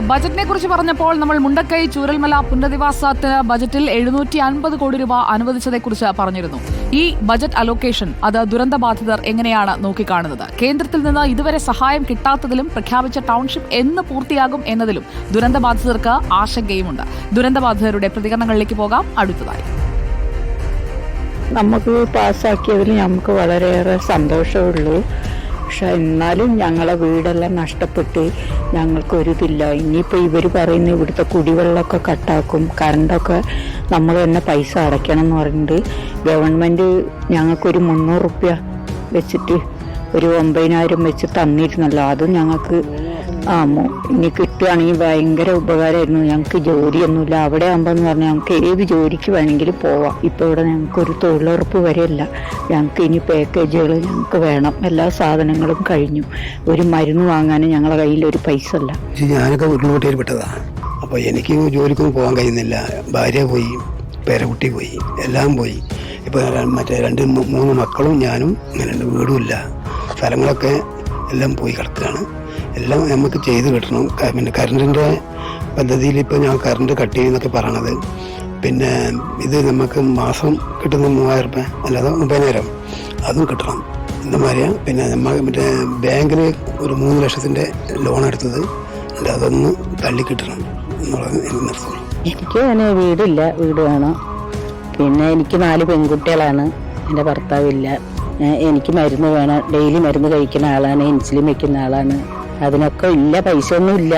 ബജറ്റിനെ കുറിച്ച് പറഞ്ഞപ്പോൾ നമ്മൾ മുണ്ടക്കൈ ചൂരൽമല പുനരധിവാസത്തിന് ബജറ്റിൽ എഴുന്നൂറ്റി അൻപത് കോടി രൂപ അനുവദിച്ചതെക്കുറിച്ച് പറഞ്ഞിരുന്നു. ഈ ബജറ്റ് അലോക്കേഷൻ അത് ദുരന്ത ബാധിതർ എങ്ങനെയാണ് നോക്കിക്കാണുന്നത്? കേന്ദ്രത്തിൽ നിന്ന് ഇതുവരെ സഹായം കിട്ടാത്തതിലും പ്രഖ്യാപിച്ച ടൗൺഷിപ്പ് എന്ന് പൂർത്തിയാകും എന്നതിലും ദുരന്ത ബാധിതർക്ക് ആശങ്കയുമുണ്ട്. ദുരന്ത ബാധിതരുടെ പ്രതികരണങ്ങളിലേക്ക് പോകാം. അടുത്തതായി. നമുക്ക് പാസ്സാക്കിയതിൽ നമുക്ക് വളരെയേറെ സന്തോഷമുള്ളൂ. പക്ഷെ എന്നാലും ഞങ്ങളെ വീടെല്ലാം നഷ്ടപ്പെട്ട് ഞങ്ങൾക്കൊരിതില്ല ഇനിയിപ്പോൾ ഇവർ പറയുന്ന ഇവിടുത്തെ കുടിവെള്ളമൊക്കെ കട്ടാക്കും കറണ്ടൊക്കെ നമ്മൾ തന്നെ പൈസ അടയ്ക്കണം എന്ന് പറഞ്ഞിട്ട് ഗവൺമെന്റ് ഞങ്ങൾക്കൊരു മുന്നൂറ് റുപ്യ വെച്ചിട്ട് ഒരു ഒമ്പതിനായിരം വെച്ച് തന്നിരുന്നല്ലോ. അതും ഞങ്ങൾക്ക് ആ മോ- ഇനി കിട്ടുകയാണെങ്കിൽ ഭയങ്കര ഉപകാരമായിരുന്നു. ഞങ്ങൾക്ക് ജോലിയൊന്നുമില്ല. അവിടെ ആകുമ്പോൾ എന്ന് പറഞ്ഞാൽ ഞങ്ങൾക്ക് ഏത് ജോലിക്ക് വേണമെങ്കിലും പോവാം. ഇപ്പോൾ ഇവിടെ ഞങ്ങൾക്ക് ഒരു തൊഴിലുറപ്പ് വരെയല്ല. ഞങ്ങൾക്ക് ഇനി പാക്കേജുകൾ ഞങ്ങൾക്ക് വേണം. എല്ലാ സാധനങ്ങളും കഴിഞ്ഞു. ഒരു മരുന്ന് വാങ്ങാനും ഞങ്ങളുടെ കയ്യിൽ ഒരു പൈസ അല്ല ഞാനൊക്കെ പെട്ടതാണ് അപ്പോൾ എനിക്ക് ജോലിക്കൊന്നും പോകാൻ കഴിയുന്നില്ല. ഭാര്യ പോയി പേരക്കുട്ടി പോയി എല്ലാം പോയി. ഇപ്പോൾ മറ്റേ രണ്ട് മൂന്ന് മക്കളും ഞാനും ഉണ്ട്. വീടുമില്ല സ്ഥലങ്ങളൊക്കെ എല്ലാം പോയി കിടക്കുകയാണ്. എല്ലാം നമുക്ക് ചെയ്ത് കിട്ടണം. പിന്നെ കറണ്ടിന്റെ പദ്ധതിയിൽ ഇപ്പോൾ ഞാൻ കറണ്ട് കട്ട് ചെയ്യുന്നൊക്കെ പറയണത്. പിന്നെ ഇത് നമുക്ക് മാസം കിട്ടുന്ന മൂവായിരം രൂപ അല്ലാതെ മുപ്പതിനായിരം. അതും കിട്ടണം. പറയുക പിന്നെ നമ്മൾ മറ്റേ ബാങ്കിൽ ഒരു മൂന്ന് ലക്ഷത്തിന്റെ ലോൺ എടുത്തത്. അല്ല അതൊന്ന് തള്ളി കിട്ടണം എന്നുള്ളത് നിർത്തുന്നു എനിക്ക് അങ്ങനെ വീടില്ല. വീട് വേണം. പിന്നെ എനിക്ക് നാല് പെൺകുട്ടികളാണ്. എന്റെ ഭർത്താവില്ല. എനിക്ക് മരുന്ന് വേണം. ഡെയിലി മരുന്ന് കഴിക്കുന്ന ആളാണ്. ഇൻസുലിൻ വെക്കുന്ന ആളാണ്. അതിനൊക്കെ ഇല്ല പൈസ ഒന്നും ഇല്ല.